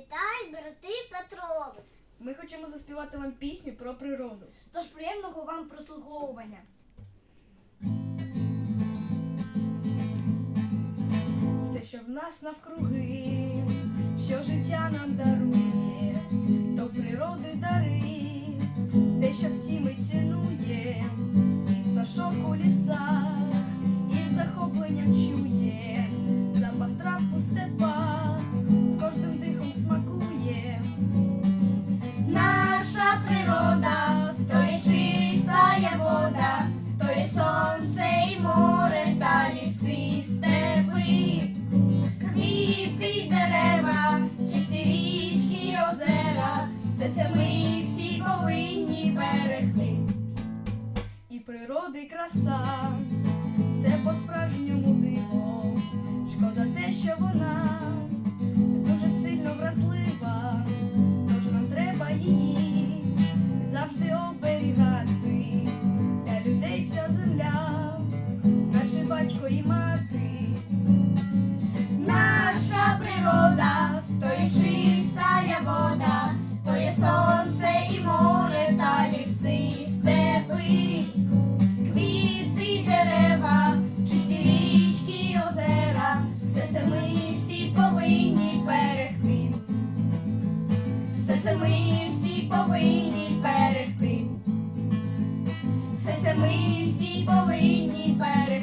Вітай, брати Петрови. Ми хочемо заспівати вам пісню про природу. Тож приємного вам прослуховування. Все, що в нас навкруги, все це ми всі повинні берегти. і природи краса, це по-справжньому диво. Шкода те, що вона дуже сильно вразлива, тож нам треба її завжди оберігати. Для людей вся земля, наче батько і мати. Наша природа, то є чиста Все це ми всі повинні берегти.